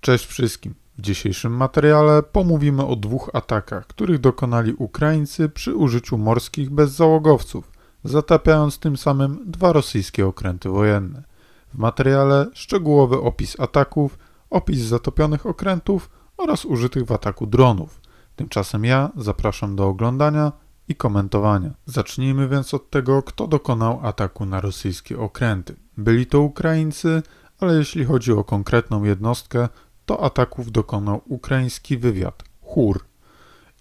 Cześć wszystkim. W dzisiejszym materiale pomówimy o dwóch atakach, których dokonali Ukraińcy przy użyciu morskich bezzałogowców, zatapiając tym samym dwa rosyjskie okręty wojenne. W materiale szczegółowy opis ataków, opis zatopionych okrętów oraz użytych w ataku dronów. Tymczasem ja zapraszam do oglądania i komentowania. Zacznijmy więc od tego, kto dokonał ataku na rosyjskie okręty. Byli to Ukraińcy, ale jeśli chodzi o konkretną jednostkę, to ataków dokonał ukraiński wywiad HUR.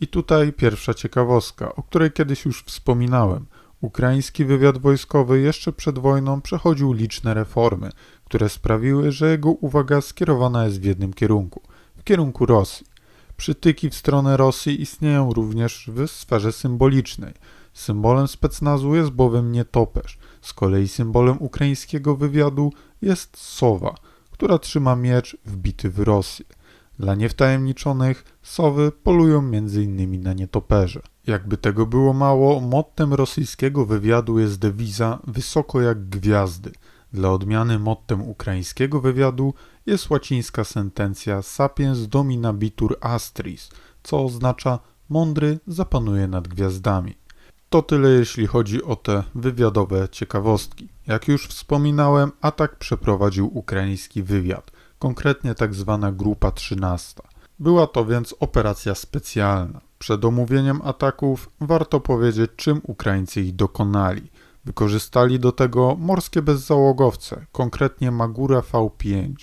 I tutaj pierwsza ciekawostka, o której kiedyś już wspominałem. Ukraiński wywiad wojskowy jeszcze przed wojną przechodził liczne reformy, które sprawiły, że jego uwaga skierowana jest w jednym kierunku w kierunku Rosji. Przytyki w stronę Rosji istnieją również w sferze symbolicznej. Symbolem specnazu jest bowiem nietoperz, z kolei symbolem ukraińskiego wywiadu jest sowa, która trzyma miecz wbity w Rosję. Dla niewtajemniczonych sowy polują m.in. na nietoperze. Jakby tego było mało, mottem rosyjskiego wywiadu jest dewiza wysoko jak gwiazdy. Dla odmiany mottem ukraińskiego wywiadu jest łacińska sentencja sapiens dominabitur astris, co oznacza mądry zapanuje nad gwiazdami. To tyle jeśli chodzi o te wywiadowe ciekawostki. Jak już wspominałem, atak przeprowadził ukraiński wywiad, konkretnie tak zwana Grupa 13. Była to więc operacja specjalna. Przed omówieniem ataków warto powiedzieć, czym Ukraińcy ich dokonali. Wykorzystali do tego morskie bezzałogowce, konkretnie Magura V5.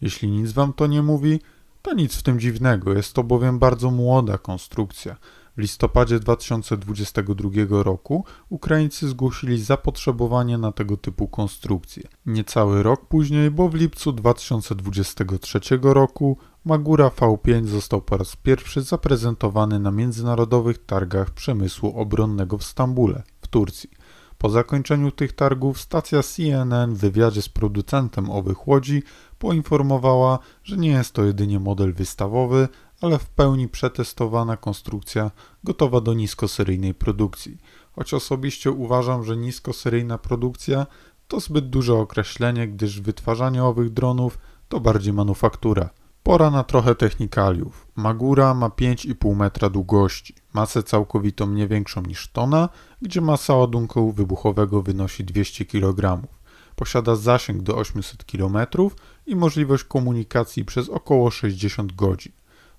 Jeśli nic wam to nie mówi, to nic w tym dziwnego, jest to bowiem bardzo młoda konstrukcja. W listopadzie 2022 roku Ukraińcy zgłosili zapotrzebowanie na tego typu konstrukcje. Niecały rok później, bo w lipcu 2023 roku Magura V5 został po raz pierwszy zaprezentowany na międzynarodowych targach przemysłu obronnego w Stambule, w Turcji. Po zakończeniu tych targów stacja CNN w wywiadzie z producentem owych łodzi poinformowała, że nie jest to jedynie model wystawowy, ale w pełni przetestowana konstrukcja gotowa do niskoseryjnej produkcji. Choć osobiście uważam, że niskoseryjna produkcja to zbyt duże określenie, gdyż wytwarzanie owych dronów to bardziej manufaktura. Pora na trochę technikaliów. Magura ma 5,5 metra długości, masę całkowitą nie większą niż tona, gdzie masa ładunku wybuchowego wynosi 200 kg. Posiada zasięg do 800 km i możliwość komunikacji przez około 60 godzin.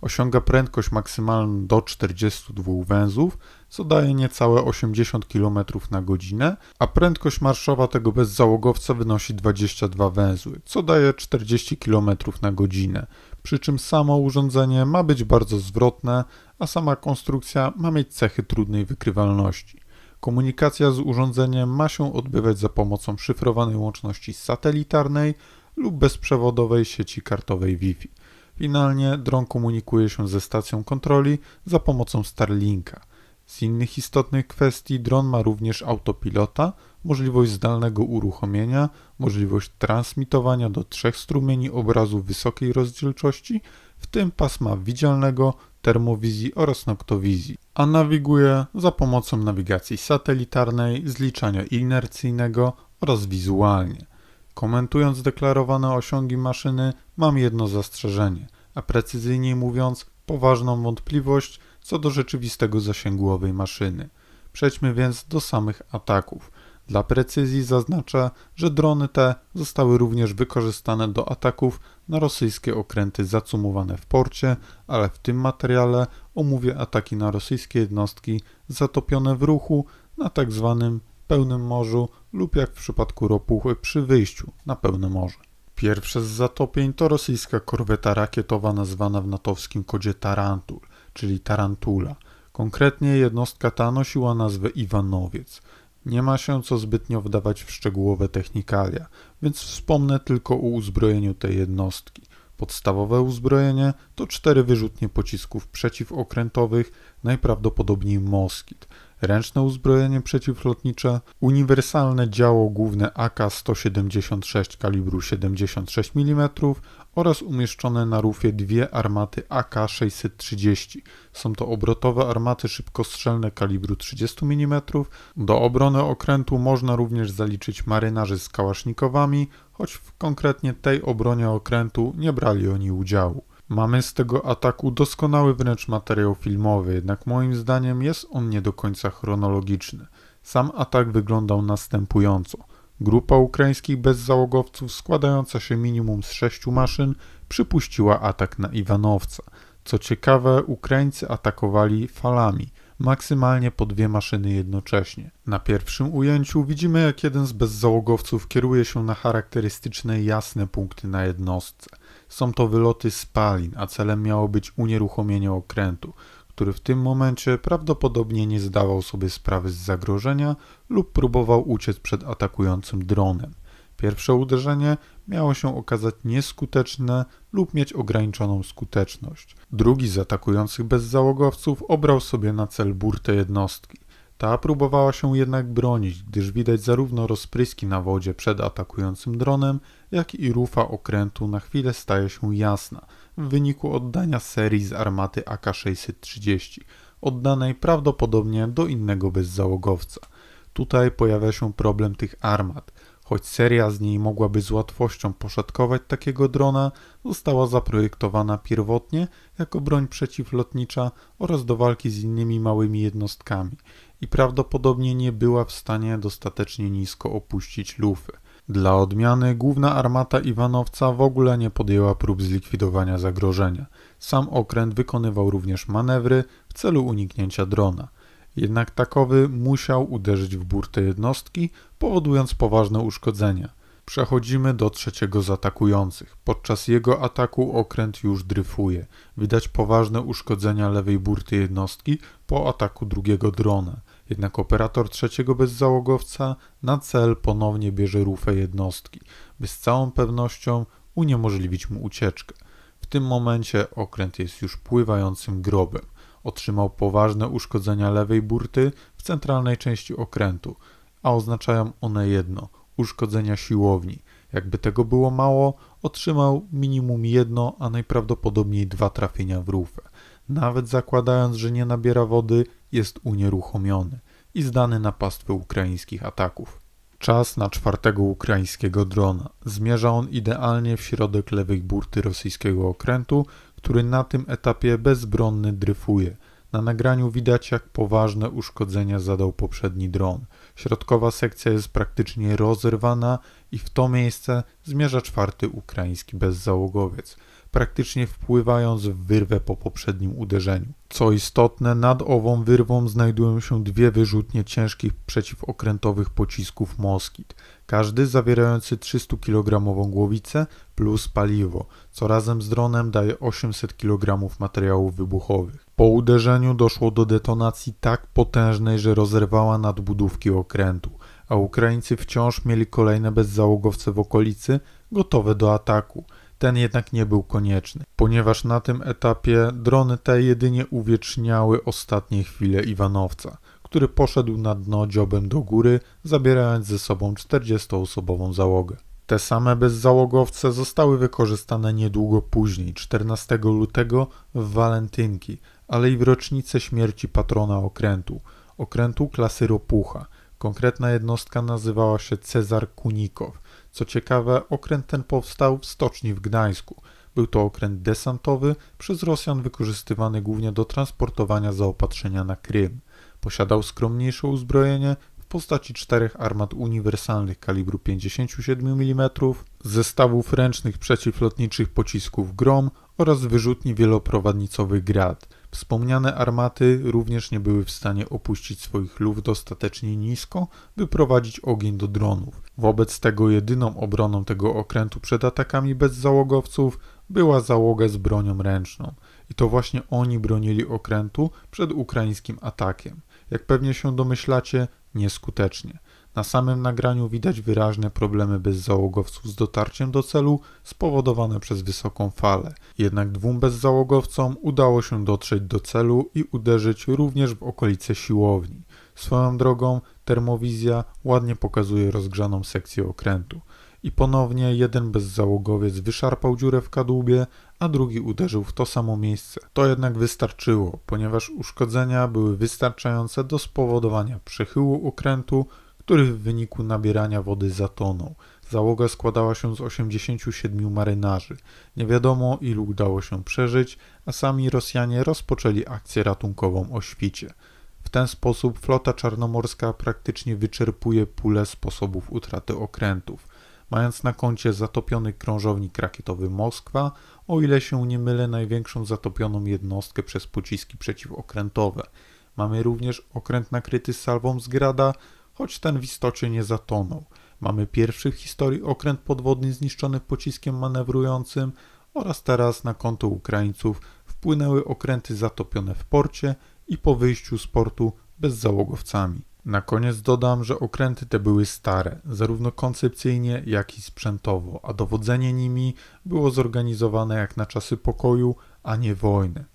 Osiąga prędkość maksymalną do 42 węzłów, co daje niecałe 80 km na godzinę, a prędkość marszowa tego bezzałogowca wynosi 22 węzły, co daje 40 km na godzinę. Przy czym samo urządzenie ma być bardzo zwrotne, a sama konstrukcja ma mieć cechy trudnej wykrywalności. Komunikacja z urządzeniem ma się odbywać za pomocą szyfrowanej łączności satelitarnej lub bezprzewodowej sieci kartowej Wi-Fi. Finalnie dron komunikuje się ze stacją kontroli za pomocą Starlinka. Z innych istotnych kwestii dron ma również autopilota, możliwość zdalnego uruchomienia, możliwość transmitowania do trzech strumieni obrazu wysokiej rozdzielczości, w tym pasma widzialnego, termowizji oraz noktowizji, a nawiguje za pomocą nawigacji satelitarnej, zliczania inercyjnego oraz wizualnie. Komentując deklarowane osiągi maszyny, mam jedno zastrzeżenie, a precyzyjniej mówiąc, poważną wątpliwość co do rzeczywistego zasięgu owej maszyny. Przejdźmy więc do samych ataków. Dla precyzji zaznaczę, że drony te zostały również wykorzystane do ataków na rosyjskie okręty zacumowane w porcie, ale w tym materiale omówię ataki na rosyjskie jednostki zatopione w ruchu na tzw. Pełnym morzu lub jak w przypadku ropuchy przy wyjściu na pełne morze. Pierwsze z zatopień to rosyjska korweta rakietowa nazwana w natowskim kodzie Tarantul, czyli Tarantula. Konkretnie jednostka ta nosiła nazwę Iwanowiec. Nie ma się co zbytnio wdawać w szczegółowe technikalia, więc wspomnę tylko o uzbrojeniu tej jednostki. Podstawowe uzbrojenie to cztery wyrzutnie pocisków przeciwokrętowych, najprawdopodobniej Moskit. Ręczne uzbrojenie przeciwlotnicze, uniwersalne działo główne AK-176 kalibru 76 mm oraz umieszczone na rufie dwie armaty AK-630. Są to obrotowe armaty szybkostrzelne kalibru 30 mm. Do obrony okrętu można również zaliczyć marynarzy z kałasznikowami, choć w konkretnie tej obronie okrętu nie brali oni udziału. Mamy z tego ataku doskonały wręcz materiał filmowy, jednak moim zdaniem jest on nie do końca chronologiczny. Sam atak wyglądał następująco. Grupa ukraińskich bezzałogowców składająca się minimum z sześciu maszyn przypuściła atak na Iwanowca. Co ciekawe, Ukraińcy atakowali falami, maksymalnie po dwie maszyny jednocześnie. Na pierwszym ujęciu widzimy jak jeden z bezzałogowców kieruje się na charakterystyczne jasne punkty na jednostce. Są to wyloty spalin, a celem miało być unieruchomienie okrętu, który w tym momencie prawdopodobnie nie zdawał sobie sprawy z zagrożenia lub próbował uciec przed atakującym dronem. Pierwsze uderzenie miało się okazać nieskuteczne lub mieć ograniczoną skuteczność. Drugi z atakujących bezzałogowców obrał sobie na cel burtę jednostki. Ta próbowała się jednak bronić, gdyż widać zarówno rozpryski na wodzie przed atakującym dronem, jak i rufa okrętu na chwilę staje się jasna w wyniku oddania serii z armaty AK-630, oddanej prawdopodobnie do innego bezzałogowca. Tutaj pojawia się problem tych armat. Choć seria z niej mogłaby z łatwością poszatkować takiego drona, została zaprojektowana pierwotnie jako broń przeciwlotnicza oraz do walki z innymi małymi jednostkami i prawdopodobnie nie była w stanie dostatecznie nisko opuścić lufy. Dla odmiany główna armata Iwanowca w ogóle nie podjęła prób zlikwidowania zagrożenia. Sam okręt wykonywał również manewry w celu uniknięcia drona. Jednak takowy musiał uderzyć w burtę jednostki, powodując poważne uszkodzenia. Przechodzimy do trzeciego z atakujących. Podczas jego ataku okręt już dryfuje. Widać poważne uszkodzenia lewej burty jednostki po ataku drugiego drona. Jednak operator trzeciego bezzałogowca na cel ponownie bierze rufę jednostki, by z całą pewnością uniemożliwić mu ucieczkę. W tym momencie okręt jest już pływającym grobem. Otrzymał poważne uszkodzenia lewej burty w centralnej części okrętu, a oznaczają one jedno uszkodzenia siłowni. Jakby tego było mało, otrzymał minimum jedno, a najprawdopodobniej dwa trafienia w rufę. Nawet zakładając, że nie nabiera wody, jest unieruchomiony i zdany na pastwę ukraińskich ataków. Czas na czwartego ukraińskiego drona. Zmierza on idealnie w środek lewej burty rosyjskiego okrętu, który na tym etapie bezbronny dryfuje. Na nagraniu widać, jak poważne uszkodzenia zadał poprzedni dron. Środkowa sekcja jest praktycznie rozerwana i w to miejsce zmierza czwarty ukraiński bezzałogowiec praktycznie wpływając w wyrwę po poprzednim uderzeniu. Co istotne, nad ową wyrwą znajdują się dwie wyrzutnie ciężkich przeciwokrętowych pocisków Moskit, każdy zawierający 300 kg głowicę plus paliwo, co razem z dronem daje 800 kg materiałów wybuchowych. Po uderzeniu doszło do detonacji tak potężnej, że rozerwała nadbudówki okrętu, a Ukraińcy wciąż mieli kolejne bezzałogowce w okolicy, gotowe do ataku. Ten jednak nie był konieczny, ponieważ na tym etapie drony te jedynie uwieczniały ostatnie chwile Iwanowca, który poszedł na dno dziobem do góry, zabierając ze sobą 40-osobową załogę. Te same bezzałogowce zostały wykorzystane niedługo później, 14 lutego w Walentynki, ale i w rocznicę śmierci patrona okrętu, okrętu klasy Ropucha. Konkretna jednostka nazywała się Cezar Kunikow co ciekawe, okręt ten powstał w stoczni w Gdańsku. Był to okręt desantowy, przez Rosjan wykorzystywany głównie do transportowania zaopatrzenia na Krym. Posiadał skromniejsze uzbrojenie w postaci czterech armat uniwersalnych kalibru 57 mm, zestawów ręcznych przeciwlotniczych pocisków Grom oraz wyrzutni wieloprowadnicowych Grad. Wspomniane armaty również nie były w stanie opuścić swoich luf dostatecznie nisko, by prowadzić ogień do dronów. Wobec tego jedyną obroną tego okrętu przed atakami bezzałogowców była załoga z bronią ręczną. I to właśnie oni bronili okrętu przed ukraińskim atakiem. Jak pewnie się domyślacie, nieskutecznie. Na samym nagraniu widać wyraźne problemy bezzałogowców z dotarciem do celu spowodowane przez wysoką falę. Jednak dwóm bezzałogowcom udało się dotrzeć do celu i uderzyć również w okolice siłowni. Swoją drogą termowizja ładnie pokazuje rozgrzaną sekcję okrętu. I ponownie jeden bezzałogowiec wyszarpał dziurę w kadłubie, a drugi uderzył w to samo miejsce. To jednak wystarczyło, ponieważ uszkodzenia były wystarczające do spowodowania przechyłu okrętu, który w wyniku nabierania wody zatonął. Załoga składała się z 87 marynarzy. Nie wiadomo ilu udało się przeżyć, a sami Rosjanie rozpoczęli akcję ratunkową o świcie. W ten sposób flota czarnomorska praktycznie wyczerpuje pulę sposobów utraty okrętów. Mając na koncie zatopiony krążownik rakietowy Moskwa, o ile się nie mylę największą zatopioną jednostkę przez pociski przeciwokrętowe. Mamy również okręt nakryty salwą z Grada, choć ten w istocie nie zatonął. Mamy pierwszy w historii okręt podwodny zniszczony pociskiem manewrującym oraz teraz na konto Ukraińców wpłynęły okręty zatopione w porcie i po wyjściu z portu bezzałogowcami. Na koniec dodam, że okręty te były stare, zarówno koncepcyjnie, jak i sprzętowo, a dowodzenie nimi było zorganizowane jak na czasy pokoju, a nie wojny.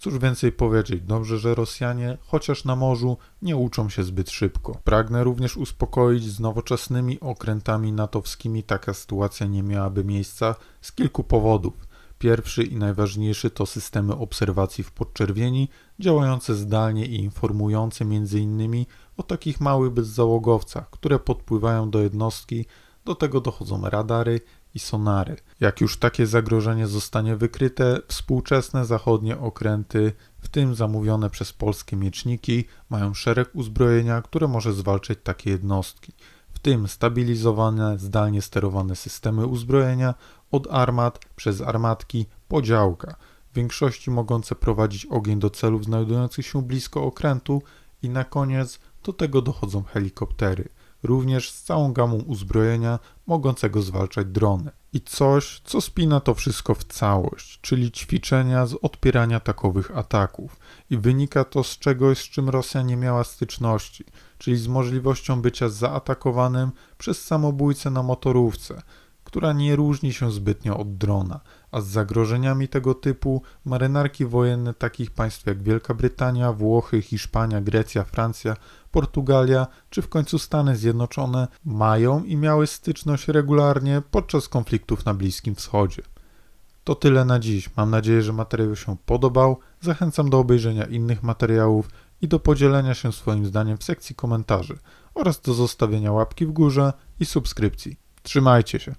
Cóż więcej powiedzieć, dobrze, że Rosjanie, chociaż na morzu, nie uczą się zbyt szybko. Pragnę również uspokoić, z nowoczesnymi okrętami natowskimi taka sytuacja nie miałaby miejsca z kilku powodów. Pierwszy i najważniejszy to systemy obserwacji w podczerwieni, działające zdalnie i informujące m.in. o takich małych bezzałogowcach, które podpływają do jednostki, do tego dochodzą radary i sonary. Jak już takie zagrożenie zostanie wykryte, współczesne zachodnie okręty, w tym zamówione przez polskie mieczniki, mają szereg uzbrojenia, które może zwalczyć takie jednostki, w tym stabilizowane, zdalnie sterowane systemy uzbrojenia od armat przez armatki po działka, w większości mogące prowadzić ogień do celów znajdujących się blisko okrętu i na koniec do tego dochodzą helikoptery również z całą gamą uzbrojenia mogącego zwalczać drony. I coś, co spina to wszystko w całość, czyli ćwiczenia z odpierania takowych ataków. I wynika to z czegoś, z czym Rosja nie miała styczności, czyli z możliwością bycia zaatakowanym przez samobójcę na motorówce, która nie różni się zbytnio od drona, a z zagrożeniami tego typu marynarki wojenne takich państw jak Wielka Brytania, Włochy, Hiszpania, Grecja, Francja, Portugalia czy w końcu Stany Zjednoczone mają i miały styczność regularnie podczas konfliktów na Bliskim Wschodzie. To tyle na dziś. Mam nadzieję, że materiał się podobał. Zachęcam do obejrzenia innych materiałów i do podzielenia się swoim zdaniem w sekcji komentarzy oraz do zostawienia łapki w górze i subskrypcji. Trzymajcie się.